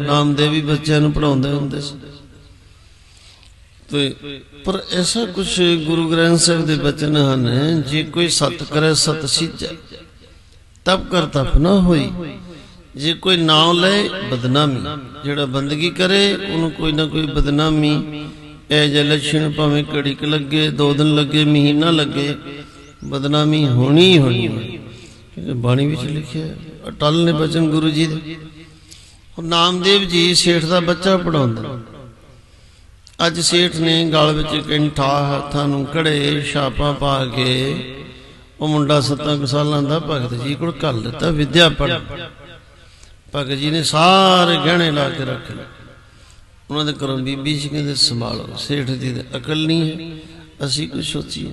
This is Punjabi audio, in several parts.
ਨਾਮਦੇਵ ਵੀ ਬੱਚਿਆਂ ਨੂੰ ਪੜਾਉਂਦੇ ਹੁੰਦੇ ਸੀ। ਤੇ ਪਰ ਐਸਾ ਕੁਝ ਗੁਰੂ ਗ੍ਰੰਥ ਸਾਹਿਬ ਦੇ ਬਚਨ ਹਨ, ਜੇ ਕੋਈ ਸਤ ਕਰੇ ਸਤ ਸਿੱਜੈ ਤਬ ਕਰ ਤਪ ਨਾ ਹੋਈ। ਜੇ ਕੋਈ ਨਾਮ ਲਏ, ਬਦਨਾਮੀ। ਜਿਹੜਾ ਬੰਦਗੀ ਕਰੇ, ਉਹਨੂੰ ਕੋਈ ਨਾ ਕੋਈ ਬਦਨਾਮੀ। ਇਹ ਜੇ ਲੱਛਣ ਭਾਵੇਂ ਘੜੀ ਕ ਲੱਗੇ, ਦੋ ਦਿਨ ਲੱਗੇ, ਮਹੀਨਾ ਲੱਗੇ, ਬਦਨਾਮੀ ਹੋਣੀ ਹੀ ਹੋਣੀ। ਹੈ ਬਾਣੀ ਵਿੱਚ ਲਿਖਿਆ ਹੈ। ਅਟਲ ਨੇ ਬਚਨ ਗੁਰੂ ਜੀ ਦੇ। ਹੁਣ ਨਾਮਦੇਵ ਜੀ ਸੇਠ ਦਾ ਬੱਚਾ ਪੜਾਉਂਦਾ ਅੱਜ ਸੇਠ ਨੇ ਗਲ ਵਿੱਚ ਕੰਠਾ ਹੱਥਾਂ ਨੂੰ ਕੜੇ ਛਾਪਾਂ ਪਾ ਕੇ ਉਹ ਮੁੰਡਾ ਸੱਤਾਂ ਕੁ ਸਾਲਾਂ ਦਾ ਭਗਤ ਜੀ ਕੋਲ ਕਰ ਦਿੱਤਾ, ਵਿਦਿਆ ਪੜ ਭਗਤ ਜੀ ਨੇ ਸਾਰੇ ਗਹਿਣੇ ਲਾ ਕੇ ਰੱਖ ਲਏ। ਉਹਨਾਂ ਦੇ ਘਰੋਂ ਬੀਬੀ ਜੀ ਕਹਿੰਦੇ, ਸੰਭਾਲੋ, ਸੇਠ ਜੀ ਦੀ ਅਕਲ ਨਹੀਂ ਹੈ, ਅਸੀਂ ਕੁਝ ਸੋਚੀਏ।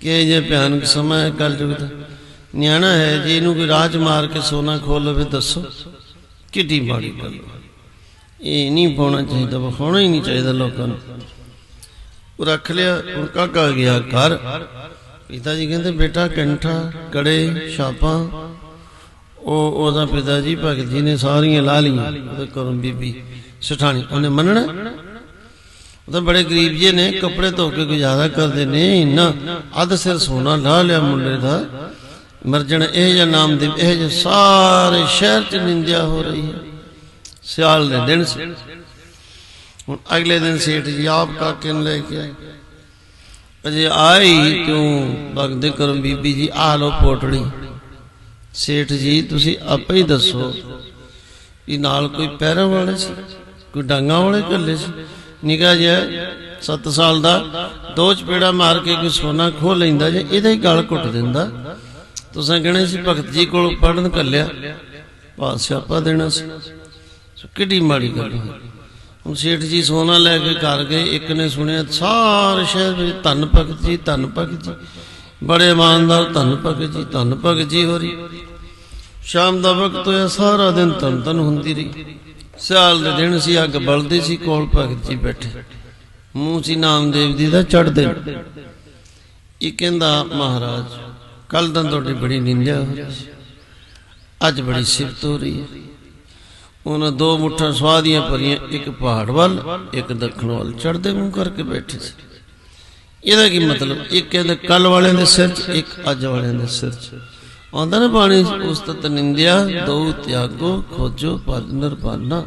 ਕਿ ਇਹ ਜੇ ਭਿਆਨਕ ਸਮਾਂ ਹੈ ਕੱਲ ਯੁਗ ਦਾ ਨਿਆਣਾ ਹੈ, ਜੇ ਇਹਨੂੰ ਕੋਈ ਰਾਜ ਮਾਰ ਕੇ ਸੋਨਾ ਖੋਲ ਲਵੇ, ਦੱਸੋ। ਕਿੱਡੀ ਮਾੜੀ ਗੱਲ ਇਹ ਨਹੀਂ ਪਾਉਣਾ ਚਾਹੀਦਾ, ਵਿਖਾਉਣਾ ਹੀ ਨਹੀਂ ਚਾਹੀਦਾ ਲੋਕਾਂ ਨੂੰ। ਉਹ ਰੱਖ ਲਿਆ, ਹੁਣ ਕਾਕਾ ਗਿਆ ਘਰ। ਪਿਤਾ ਜੀ ਕਹਿੰਦੇ, ਬੇਟਾ ਕੰਠਾ, ਕੜੇ, ਛਾਪਾਂ। ਉਹ, ਉਹਦਾ ਪਿਤਾ ਜੀ, ਭਗਤ ਜੀ ਨੇ ਸਾਰੀਆਂ ਲਾ ਲਈਆਂ। ਉਹਦੇ ਘਰੋਂ ਬੀਬੀ ਸਠਾਣੀ, ਉਹਨੇ ਮੰਨਣਾ? ਉਹ ਤਾਂ ਬੜੇ ਗਰੀਬ ਜੇ ਨੇ, ਕੱਪੜੇ ਧੋ ਕੇ ਗੁਜ਼ਾਰਾ ਕਰਦੇ ਨੇ, ਇੰਨਾ ਅੱਧ ਸਿਰ ਸੋਨਾ ਲਾ ਲਿਆ ਮੁੰਡੇ ਦਾ। ਮਰਜਣ ਇਹ ਜਿਹਾ ਨਾਮ ਦੇ, ਇਹ ਜਿਹੇ ਸਾਰੇ ਸ਼ਹਿਰ ਚ ਨਿੰਦਿਆ ਹੋ ਰਹੀ ਹੈ। ਸਿਆਲ ਦੇ ਦਿਨ ਸੀ। ਹੁਣ ਅਗਲੇ ਦਿਨ ਸੇਠ ਜੀ ਆਪ ਕਾਕੇ ਨੂੰ ਲੈ ਕੇ ਆਏ। ਅਜੇ ਆਈ ਤੂੰ ਬਗਦੇ ਕਰਮ ਬੀਬੀ ਜੀ ਆ ਲੋ ਪੋਟੜੀ। ਸੇਠ ਜੀ, ਤੁਸੀਂ ਆਪੇ ਹੀ ਦੱਸੋ ਵੀ ਨਾਲ ਕੋਈ ਪੈਰਾਂ ਵਾਲੇ ਸੀ, ਕੋਈ ਡਾਂਗਾ ਵਾਲੇ ਕੱਲੇ ਸੀ? ਨਿਕਾ ਜਿਹਾ 7 ਸਾਲ ਦਾ, ਦੋ ਚਪੇੜਾ ਮਾਰ ਕੇ ਕੋਈ ਸੋਨਾ ਖੋ ਲੈਂਦਾ ਜੇ, ਇਹਦਾ ਹੀ ਗਲ ਘੁੱਟ ਦਿੰਦਾ। ਤੁਸੀਂ ਕਹਣੇ ਸੀ ਭਗਤ ਜੀ ਕੋਲ ਪੜਨ ਕੱਲਿਆ ਪਾਸ ਸਿਆਪਾ ਦੇਣਾ ਸੀ। ਸੋ ਕਿੱਡੀ ਮਾੜੀ ਗੱਲ ਹੈ ਹੁਣ ਸੇਠ ਜੀ ਸੋਨਾ ਲੈ ਕੇ ਘਰ ਗਏ, ਇੱਕ ਨੇ ਸੁਣਿਆ, ਸਾਰੇ ਸ਼ਹਿਰ ਵਿੱਚ ਧੰਨ ਭਗਤ ਜੀ, ਧੰਨ ਭਗਤ ਜੀ। ਬੜੇ ਇਮਾਨਦਾਰ ਧੰਨ ਭਗਤ ਜੀ, ਧੰਨ ਭਗਤ ਜੀ ਹੋ ਰਹੀ। ਸ਼ਾਮ ਦਾ ਵਕਤ ਹੋਇਆ, ਸਾਰਾ ਦਿਨ ਧੰਨ ਧੰਨ ਹੁੰਦੀ ਰਹੀ। ਸਿਆਲ ਦੇ ਦਿਨ ਸੀ, ਅੱਗ ਬਲਦੀ ਸੀ, ਕੋਲ ਭਗਤ ਜੀ ਬੈਠੇ। ਮੂੰਹ ਸੀ ਨਾਮਦੇਵ ਜੀ ਦਾ ਚੜਦੇ ਇਹ ਕਹਿੰਦਾ, ਮਹਾਰਾਜ ਕੱਲ ਤਾਂ ਤੁਹਾਡੀ ਬੜੀ ਨਿੰਦਿਆ ਹੋ ਰਹੀ ਸੀ ਅੱਜ ਬੜੀ ਸਿਫਤ ਹੋ ਰਹੀ ਹੈ ਉਹਨਾਂ ਦੋ ਮੁੱਠਾਂ ਸਵਾਦੀਆਂ ਭਰੀਆਂ ਇੱਕ ਪਹਾੜ ਵੱਲ ਇੱਕ ਦੱਖਣ ਵੱਲ ਚੜਦੇ ਮੂੰਹ ਕਰਕੇ ਬੈਠੇ ਸੀ ਇਹਦਾ ਕੀ ਮਤਲਬ ਇੱਕ ਕਹਿੰਦੇ ਕੱਲ ਵਾਲਿਆਂ ਦੇ ਸਿਰ 'ਚ ਇੱਕ ਅੱਜ ਵਾਲਿਆਂ ਦੇ ਸਿਰ 'ਚ ਆਉਂਦਾ ਨਾ ਬਾਣੀ 'ਚ, ਉਸ ਤਤ ਨਿੰਦਿਆ ਦੋ ਤਿਆਗੋ ਖੋਜੋ ਪਦ ਨਿਰਪਾਨਾ